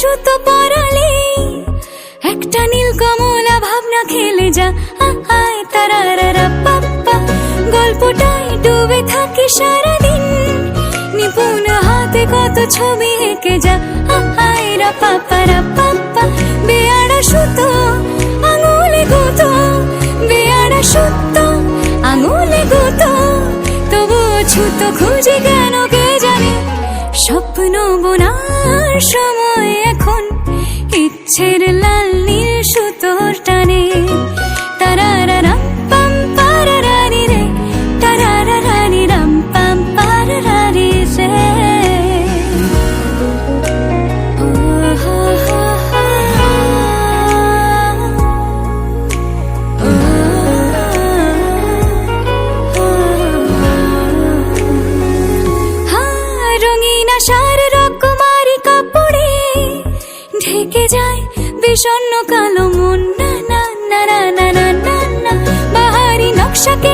সুতো পরালে একটা নীল কমলা ভাবনা খেলে যা আয় তারারারা পাপ্পা গল্পটাই ডুবে থাকে সারাদিন, নিপুণ হাতে কত ছবি এঁকে যা আয়, রা পাপা রা পাপ্পা বেয়ারা সুতো আঙুলে গুতো বেয়ারা সুতো আঙুলে গুতো। তবুও ছুতো খুঁজে কেন কে জানে? স্বপ্ন বোনার সময় Say it loud. থেকে যায় বিষণ্ণ কালো মন। না না না না না না না বাহারি নকশাকে